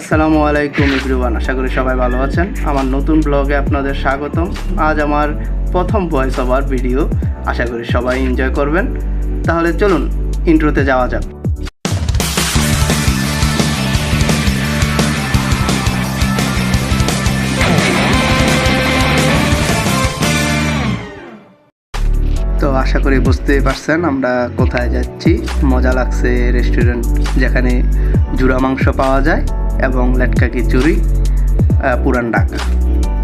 আসসালামু আলাইকুম ইব্রুবান আশা করি সবাই ভালো আছেন। আমার নতুন ব্লগে আপনাদের স্বাগতম। আজ আমার প্রথম ভয়েস ওভার ভিডিও আশা করি সবাই এনজয় করবেন। তাহলে চলুন ইন্ট্রোতে যাওয়া যাক। তো আশা করি বুঝতেই পারছেন, আমরা কোথায় যাচ্ছি? মজা লাগছে রেস্টুরেন্ট যেখানে জুড়া মাংস পাওয়া যায়। এবং লেটকা খিচুড়ি পুরান ঢাকা।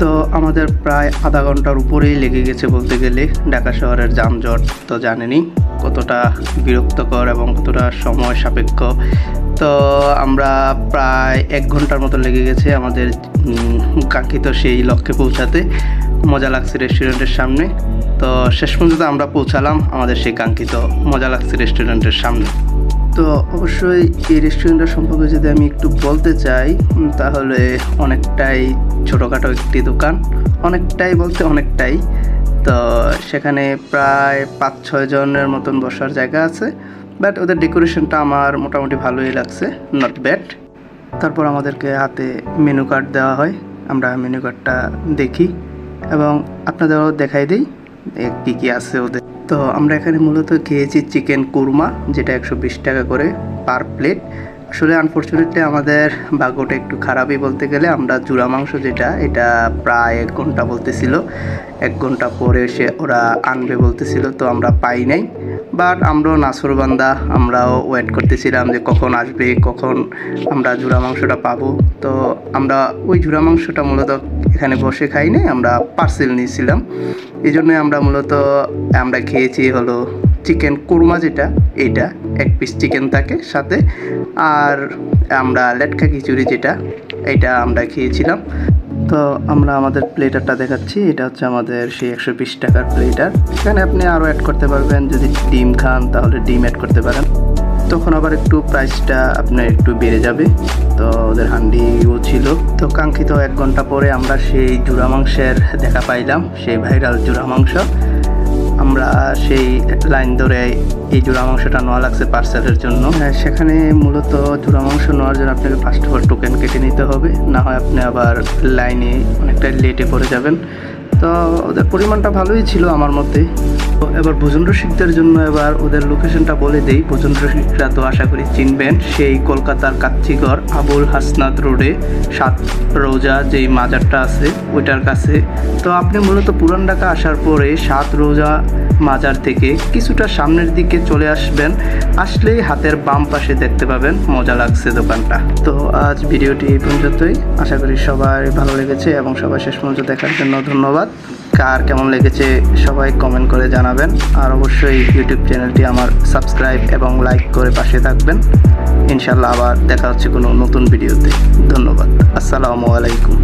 তো আমাদের প্রায় আধা ঘণ্টার উপরেই লেগে গেছে বলতে গেলে ঢাকা শহরের যানজট, তো জানেনই কতটা বিরক্তকর এবং কতটা সময় সাপেক্ষ। তো আমরা প্রায় এক ঘণ্টার মতো লেগে গেছে আমাদের কাঙ্ক্ষিত সেই লক্ষ্যে পৌঁছাতে। মজা লাগছে রেস্টুরেন্টের সামনে। তো শেষ পর্যন্ত আমরা পৌঁছালাম আমাদের সেই কাঙ্ক্ষিত মজা লাগছে রেস্টুরেন্টের সামনে। তো অবশ্যই এই রেস্টুরেন্টটা সম্পর্কে যদি আমি একটু বলতে চাই তাহলে অনেকটাই ছোটোখাটো একটি দোকান। অনেকটাই বলতে অনেকটাই। তো সেখানে প্রায় পাঁচ ছয় জনের মতন বসার জায়গা আছে। বাট ওদের ডেকোরেশনটা আমার মোটামুটি ভালোই লাগছে নট ব্যাড তারপর আমাদেরকে হাতে মেনু কার্ড দেওয়া হয়। আমরা মেনু কার্ডটা দেখি। এবং আপনাদেরও দেখাই দিই। কী কী আছে ওদের? তো আমরা এখানে মূলত খেয়েছি চিকেন কুরমা, যেটা একশো বিশ টাকা করে পার প্লেট আসলে আনফর্চুনেটলি আমাদের ভাগ্যটা একটু খারাপই বলতে গেলে, আমরা জুড়া মাংস যেটা, এটা প্রায় এক ঘণ্টা বলতেছিল। এক ঘণ্টা পরে এসে ওরা আনবে বলতেছিল, তো আমরা পাই নাই। বাট আমরাও নাসরবান্দা আমরাও ওয়েট করতেছিলাম যে কখন আসবে, কখন আমরা জুড়া মাংসটা পাবো। তো আমরা ওই জুড়া মাংসটা মূলত এখানে বসে খাইনি, আমরা পার্সেল নিয়েছিলাম। এই জন্যই আমরা মূলত আমরা খেয়েছি হলো চিকেন কুরমা যেটা, এইটা, এক পিস চিকেন থাকে সাথে, আর আমরা লেটকা খিচুড়ি যেটা এটা আমরা খেয়েছিলাম। তো আমরা আমাদের প্লেটারটা দেখাচ্ছি, এটা হচ্ছে আমাদের সেই একশো বিশ টাকার প্লেটার এখানে আপনি আরও অ্যাড করতে পারবেন, যদি ডিম খান তাহলে ডিম অ্যাড করতে পারেন। তখন আবার একটু প্রাইসটা আপনার একটু বেড়ে যাবে। তো ওদের হান্ডিও ছিল। তো কাঙ্ক্ষিত এক ঘণ্টা পরে আমরা সেই জুড়া মাংসের দেখা পাইলাম সেই ভাইরাল জুড়া মাংস। আমরা সেই লাইন ধরে এই জোড়া মাংসটা নেওয়া লাগছে পার্সেলের জন্য। হ্যাঁ, সেখানে মূলত জোড়া মাংস নেওয়ার জন্য আপনাকে ফার্স্ট অফ অল টোকেন কেটে নিতে হবে। না হয় আপনি আবার লাইনে অনেকটা লেটে পড়ে যাবেন। তো ওদের পরিমাণটা ভালোই ছিল আমার মতে তো এবার ভোজন রসিকদের জন্য এবার ওদের লোকেশনটা বলে দেই। ভোজন রসিকরা তো আশা করি চিনবেন, সেই কলকাতার কাচ্চিগড় আবুল হাসনাত রোডে সাত রোজা যেই মাজারটা আছে, ওইটার কাছে। তো আপনি মূলত পুরান ঢাকা আসার পরে সাত রোজা মাজার থেকে কিছুটা সামনের দিকে চলে আসবেন। আসলেই হাতের বাম পাশে দেখতে পাবেন, মজা লাগছে দোকানটা। তো আজ ভিডিওটি এই পর্যন্তই। আশা করি সবাই ভালো লেগেছে এবং সবাই শেষ পর্যন্ত দেখার জন্য ধন্যবাদ। কার কেমন লেগেছে সবাই কমেন্ট করে জানাবেন। আর অবশ্যই ইউটিউব চ্যানেলটি আমার সাবস্ক্রাইব এবং লাইক করে পাশে থাকবেন। ইনশাল্লাহ আবার দেখা হচ্ছে কোনো নতুন ভিডিওতে ধন্যবাদ। আসসালামু আলাইকুম।